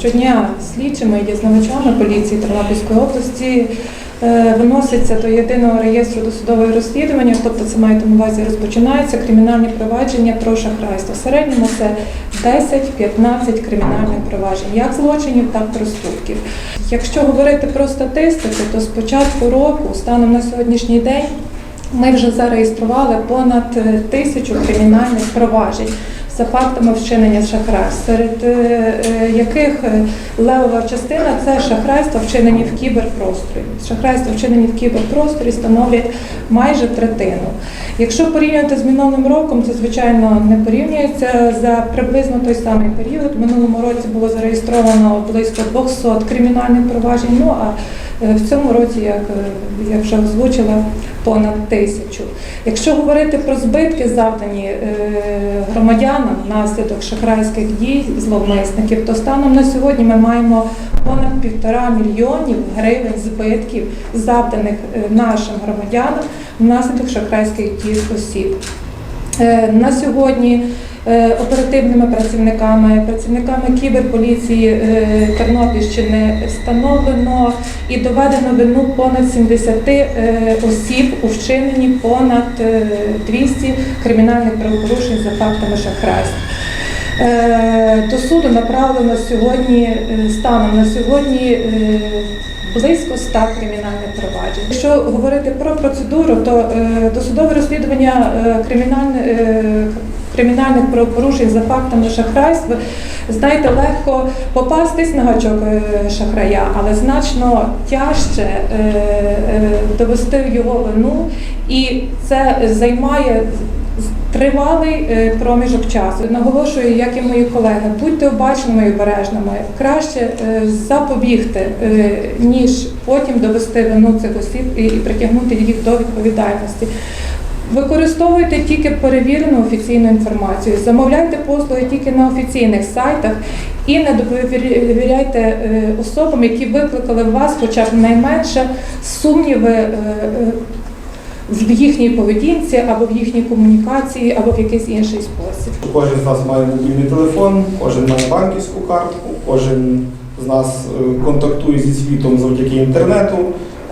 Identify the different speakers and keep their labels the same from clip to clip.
Speaker 1: щодня слідчими і дізнавачами поліції Тернопільської області е, виноситься до єдиного реєстру досудового розслідування, тобто це маєте на увазі розпочинається кримінальні провадження про шахрайство. В середньому це 10-15 кримінальних проваджень, як злочинів, так і проступків. Якщо говорити про статистику, то з початку року, станом на сьогоднішній день, ми вже зареєстрували понад е, тисячу кримінальних проваджень за фактами вчинення шахрайств, серед е, е, яких е, левова частина це шахрайства вчинені в кіберпросторі. Шахрайства вчинені в кіберпросторі становлять майже третину. Якщо порівняти з минулим роком, це звичайно не порівнюється за приблизно той самий період. Минулому році було зареєстровано близько 200 кримінальних проваджень. Ну а в цьому році, як я вже озвучила, понад тисячу. Якщо говорити про збитки, завдані громадянам внаслідок шахрайських дій зловмисників, то станом на сьогодні ми маємо понад півтора мільйонів гривень збитків, завданих е, нашим громадянам внаслідок шахрайських дій осіб. Е, На сьогодні оперативними працівниками, працівниками кіберполіції е, Тернопільщини встановлено і доведено вину понад 70 е, осіб у вчиненні понад е, 200 кримінальних правопорушень за фактами шахрайств. Е, До суду направлено сьогодні, е, станом на сьогодні е, близько 100 кримінальних проваджень. Якщо говорити про процедуру, то е, досудове розслідування е, е, кримінальних правопорушень за фактами шахрайства, знаєте, легко попастись на гачок шахрая, але значно тяжче довести його вину, і це займає Тривалий е, проміжок часу. Наголошую, як і мої колеги, будьте обачними і обережними. Краще е, запобігти, е, ніж потім довести вину цих осіб і, притягнути їх до відповідальності. Використовуйте тільки перевірену офіційну інформацію, замовляйте послуги тільки на офіційних сайтах і не довіряйте особам, які викликали вас хоча б найменше сумніви в їхній поведінці або в їхній комунікації, або в якийсь інший спосіб.
Speaker 2: Кожен з нас має мобільний телефон, кожен має банківську картку, кожен з нас е, контактує зі світом завдяки інтернету,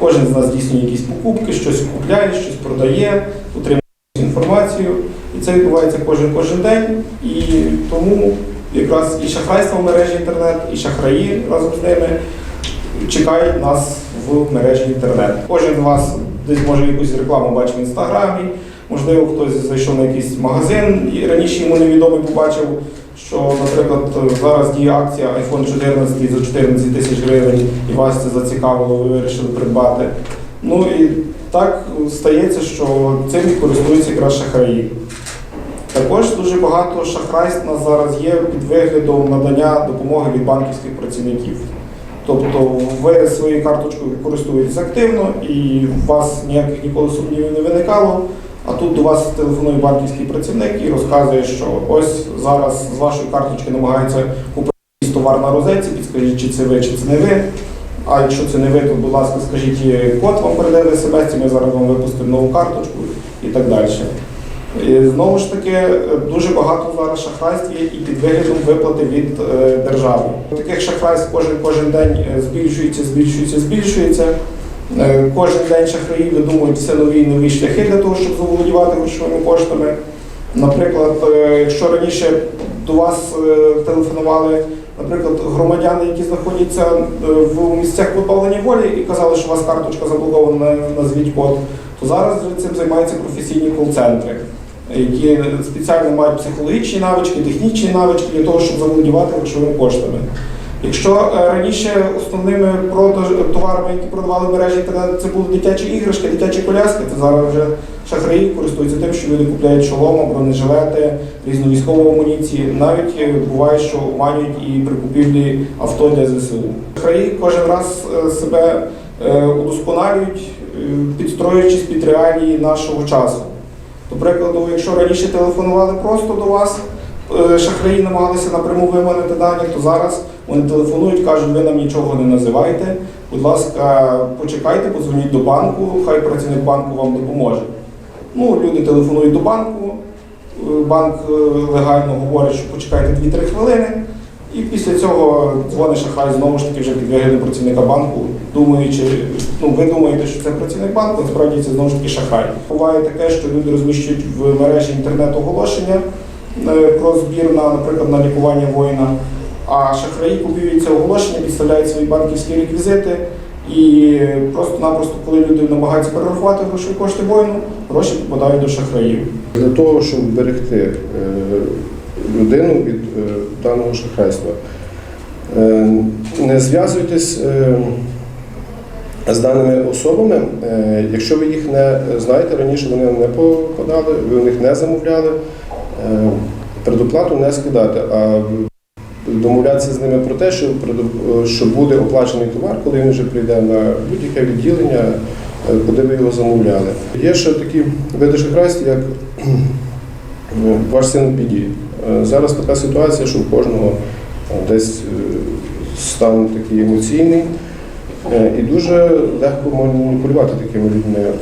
Speaker 2: кожен з нас здійснює якісь покупки, щось купляє, щось продає, отримує інформацію. І це відбувається кожен кожен день. І тому якраз і шахрайство в мережі інтернет, і шахраї разом з ними чекають нас в мережі інтернет. Кожен з вас десь може якусь рекламу бачив в інстаграмі, можливо, хтось зайшов на якийсь магазин і раніше йому невідомий побачив, що, наприклад, зараз діє акція iPhone 14 за 14 тисяч гривень, і вас це зацікавило, ви вирішили придбати. Ну і так стається, що цим користуються якраз шахраї. Також дуже багато шахрайств зараз є під виглядом надання допомоги від банківських працівників. Тобто ви своєю карточкою користуєтесь активно і у вас ніяких ніколи сумнівів не виникало. А тут до вас телефонує банківський працівник і розказує, що ось зараз з вашої карточки намагаються купити товар на розетці, підскажіть, чи це ви, чи це не ви. А якщо це не ви, то, будь ласка, скажіть, е, код вам перейде в смс, ми зараз вам випустимо нову карточку і так далі. Знову ж таки, е, дуже багато зараз шахрайств є і під виглядом виплати від е, держави. Таких шахрайств кожен кожен день е, збільшується, збільшується, збільшується. Кожен день шахраї видумують все нові і нові шляхи для того, щоб заволодівати грошовими коштами. Наприклад, якщо раніше до вас телефонували, наприклад, громадяни, які знаходяться в місцях позбавлення волі і казали, що у вас карточка заблокована, назвіть код, то зараз цим займаються професійні кол-центри, які спеціально мають психологічні навички, технічні навички для того, щоб заволодівати грошовими коштами. Якщо е, раніше основними продаж товарами, які продавали мережі інтернет, це були дитячі іграшки, дитячі коляски, то зараз вже шахраї користуються тим, що люди купляють шоломи, бронежилети, різну військову амуніцію. Навіть е, буває, що обманюють і при купівлі авто для ЗСУ. Шахраї кожен раз е, себе удосконалюють, підстроюючись під реалії нашого часу. До прикладу, якщо раніше телефонували просто до вас, е, шахраї намагалися напряму виманити дані, то зараз вони телефонують, кажуть, ви нам нічого не називайте. Будь ласка, почекайте, подзвоніть до банку, хай працівник банку вам допоможе. Ну, люди телефонують до банку, е, банк е, легально говорить, що почекайте 2-3 хвилини. І після цього дзвонить шахрай знову ж таки вже під виглядом працівника банку, думаючи, ну ви думаєте, що це працівник банку, насправді це знову ж таки шахрай. Буває таке, що люди розміщують в мережі інтернет-оголошення е, про збір на, наприклад, на лікування воїна. А шахраї купують це оголошення, підставляють свої банківські реквізити. І просто-напросто, коли люди намагаються перерахувати грошові кошти воїну, гроші попадають до шахраїв.
Speaker 3: Для того, щоб вберегти е, людину від е, даного шахрайства, е, не зв'язуйтесь е, з даними особами. Якщо ви їх не знаєте, раніше вони не попадали, ви у них не замовляли, предоплату не скидати, а домовлятися з ними про те, що, буде оплачений товар, коли він вже прийде на будь-яке відділення, куди ви його замовляли. Є ще такі види шахрайств, як ваш син в біді. Е, Зараз така ситуація, що у кожного е, десь е, стан такий емоційний. І дуже легко маніпулювати такими людьми.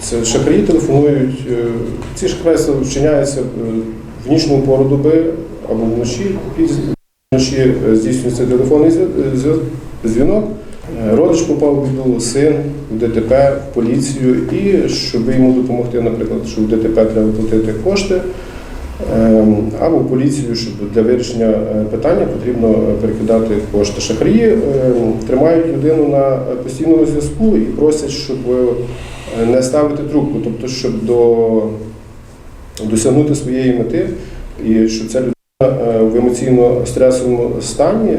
Speaker 3: Це шахраї телефонують. Ці шахрайства вчиняються в нічну пору доби або вночі. Вночі здійснюється телефонний дзвінок. Е, Родич попав в біду, син в ДТП, в поліцію, і щоб йому допомогти, наприклад, що в ДТП треба платити кошти, Ем, або поліцію, щоб для вирішення е, питання потрібно е, перекидати кошти. Шахраї ем, тримають людину на постійному зв'язку і просять, щоб не ставити трубку, тобто, щоб до, досягнути своєї мети, і що ця людина в емоційно стресовому стані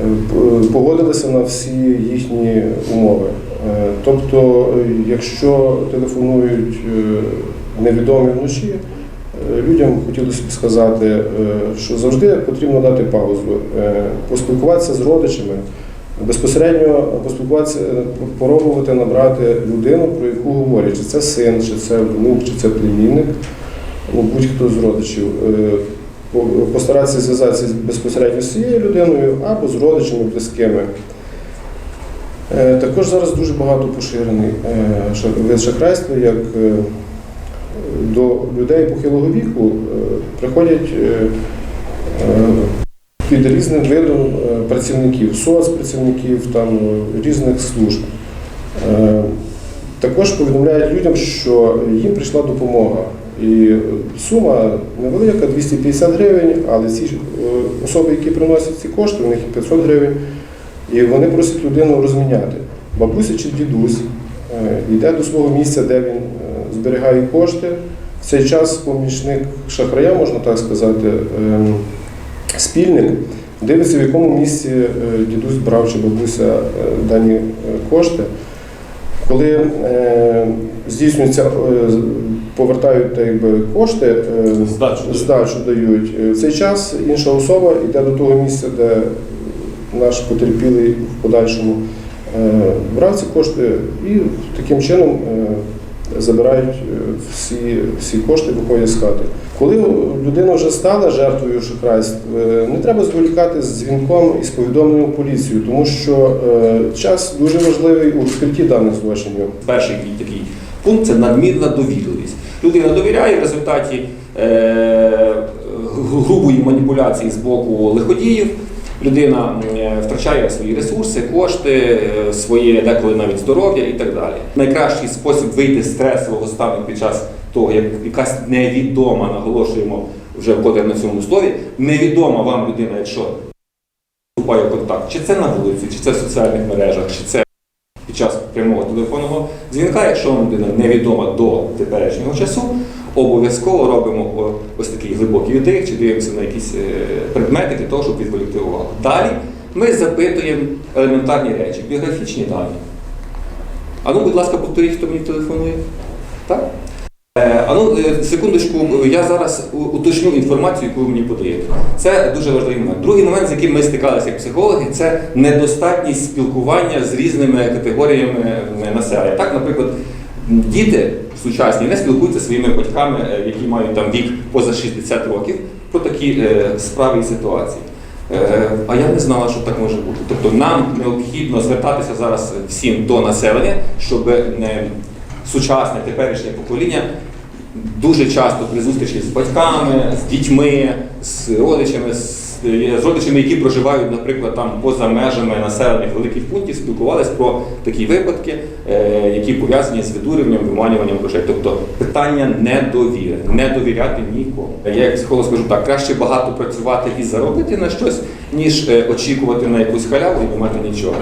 Speaker 3: е, п- погодилася на всі їхні умови. Е, Тобто, якщо телефонують е, невідомі вночі, Людям хотілося б сказати, що завжди потрібно дати паузу, поспілкуватися з родичами, безпосередньо поспілкуватися, попробувати набрати людину, про яку говорять, чи це син, чи це внук, чи це племінник, ну, будь-хто з родичів. По- Постаратися зв'язатися безпосередньо з цією людиною або з родичами близькими. Е, Також зараз дуже багато поширений е, вид шахрайства, як е, до людей похилого віку приходять під різним видом працівників, соцпрацівників, там, різних служб. Також повідомляють людям, що їм прийшла допомога. І сума невелика, 250 гривень, але ці е, особи, які приносять ці кошти, у них є 500 гривень, і вони просять людину розміняти. Бабуся чи дідусь е, йде до свого місця, де він е, зберігає кошти. В цей час помічник шахрая, можна так сказати, ем, спільник, дивиться, в якому місці дідусь брав чи бабуся дані кошти. Коли здійснюється, повертають так, якби, кошти, е,
Speaker 2: Здачу.
Speaker 3: здачу дають, е, в цей час інша особа йде до того місця, де наш потерпілий в подальшому е, брав ці кошти і таким чином забирають всі, всі кошти, виходять з хати. Коли людина вже стала жертвою шахрайств, не треба зволікати з дзвінком і з повідомленням в поліцію, тому що час дуже важливий у розкритті даних злочинів.
Speaker 4: Перший такий пункт це надмірна довірливість. Людина довіряє в результаті е, грубої маніпуляції з боку лиходіїв. Людина е, втрачає свої ресурси, кошти, е, своє деколи навіть здоров'я і так далі. Найкращий спосіб вийти з стресового стану під час того, як якась невідома, наголошуємо вже вкотре на цьому слові, невідома вам людина, якщо вступає в контакт, чи це на вулиці, чи це в соціальних мережах, чи це прямого телефонного дзвінка, якщо вам людина невідома до теперішнього часу, обов'язково робимо ось такий глибокий вдих чи дивимося на якісь е, предмети для того, щоб відволікти увагу. Далі ми запитуємо елементарні речі, біографічні дані. А ну, будь ласка, повторіть, хто мені телефонує. Так? Е, А ну, е, секундочку, я зараз уточню інформацію, яку ви мені подаєте. Це дуже важливий момент. Другий момент, з яким ми стикалися як психологи, це недостатність спілкування з різними категоріями е, населення. Так, наприклад, діти сучасні не спілкуються зі своїми батьками, які мають там вік поза 60 років, про такі справи і ситуації. А я не знала, що так може бути. Тобто нам необхідно звертатися зараз всім до населення, щоб е, сучасне теперішнє покоління дуже часто при зустрічі з батьками, з дітьми, з родичами, з, з родичами, які проживають, наприклад, там поза межами населених великих пунктів, спілкувалися про такі випадки, е, які пов'язані з видурюванням, виманюванням грошей. Тобто питання недовіри, не довіряти нікому. Я як психолог скажу так, краще багато працювати і заробити на щось, ніж е, очікувати на якусь халяву і не мати нічого.